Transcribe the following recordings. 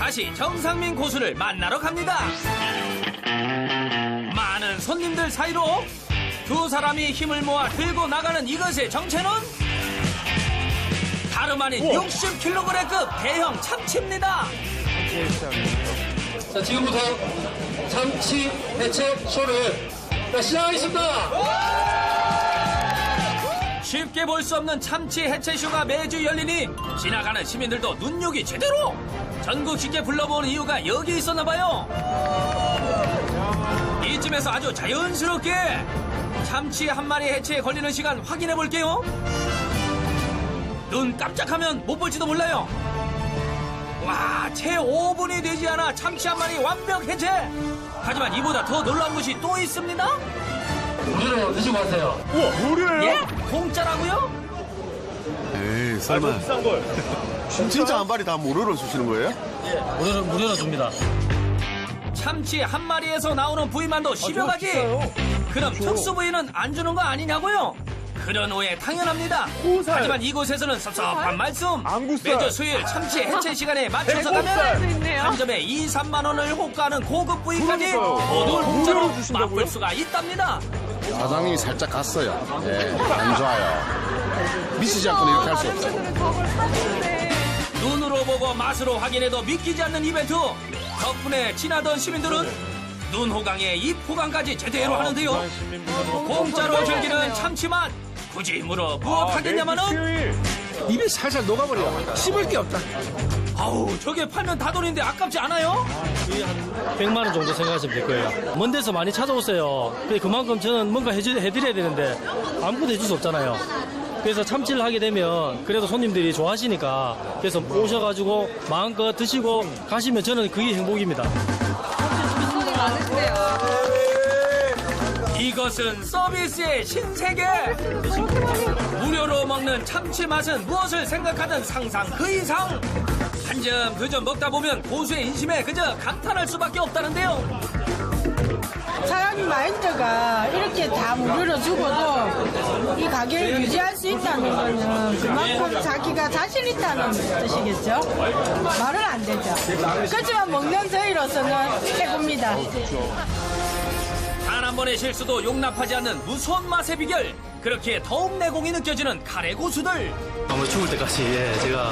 다시 정상민 고수를 만나러 갑니다. 많은 손님들 사이로 두 사람이 힘을 모아 들고 나가는 이것의 정체는 다름 아닌 60kg급 대형 참치입니다. 자, 지금부터 참치 해체 쇼를 자, 시작하겠습니다. 쉽게 볼 수 없는 참치 해체쇼가 매주 열리니 지나가는 시민들도 눈요기 제대로 전국식에 불러보는 이유가 여기 있었나 봐요. 이쯤에서 아주 자연스럽게 참치 한 마리 해체에 걸리는 시간 확인해 볼게요. 눈 깜짝하면 못 볼지도 몰라요. 와, 채 5분이 되지 않아 참치 한 마리 완벽 해체. 하지만 이보다 더 놀라운 것이 또 있습니다. 무료로 드시고 가세요. 예? 공짜라고요? 에이 설마 비싼 걸. 진짜 한 마리 다 무료로 주시는 거예요? 무료로, 무료로 줍니다. 참치 한 마리에서 나오는 부위만도 10여 가지. 그럼 특수 부위는 안 주는 거 아니냐고요? 그런 오해 당연합니다. 호살. 하지만 이곳에서는 섭섭한 말씀. 안구살. 매주 수요일 참치 해체 시간에 맞춰서 가면. 한 점에 2, 3만 원을 호가하는 고급 부위까지. 모두 공짜로? 맛볼 수가 있답니다. 사장님이 살짝 갔어요. 예, 안 좋아요. 미치지 않고는 이렇게 할 수 없어요. 눈으로 보고 맛으로 확인해도 믿기지 않는 이벤트. 덕분에 지나던 시민들은 눈 호강에 입 호강까지 제대로 하는데요. 부산 시민분들은 공짜로 즐기는 참치맛. 굳이 물어 무엇 아, 하겠냐마는 수요일. 입에 살살 녹아버려. 씹을 게 없다. 아우 저게 팔면 다 돈인데 아깝지 않아요? 100만 원 정도 생각하시면 될 거예요. 먼 데서 많이 찾아오세요. 근데 그만큼 저는 뭔가 해주, 해드려야 되는데 아무것도 해줄 수 없잖아요. 그래서 참치를 하게 되면 그래도 손님들이 좋아하시니까 그래서 오셔가지고 마음껏 드시고 가시면 저는 그게 행복입니다. 손이 많으시네요. 이것은 서비스의 신세계. 무료로 먹는 참치 맛은 무엇을 생각하든 상상 그 이상. 한점두점 먹다 보면 고수의 인심에 그저 감탄할 수밖에 없다는데요. 사장님 마인드가 이렇게 다 무료로 주고도 이 가격을 유지할 수 있다는 거는 그만큼 자기가 자신 있다는 뜻이겠죠? 말은 안 되죠. 그렇지만 먹는 저희로서는 최고입니다. 단한 번의 실수도 용납하지 않는 무서운 맛의 비결. 그렇게 더욱 내공이 느껴지는 카레 고수들. 아무 죽을 때까지 예, 제가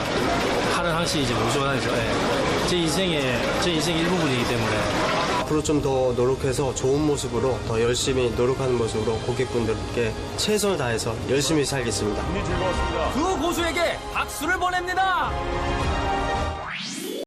하는 항시 이제 무조건하죠. 예. 제 인생의 제 인생 일부분이기 때문에 앞으로 좀 더 노력해서 좋은 모습으로 더 열심히 노력하는 모습으로 고객분들께 최선을 다해서 열심히 살겠습니다. 그 고수에게 박수를 보냅니다.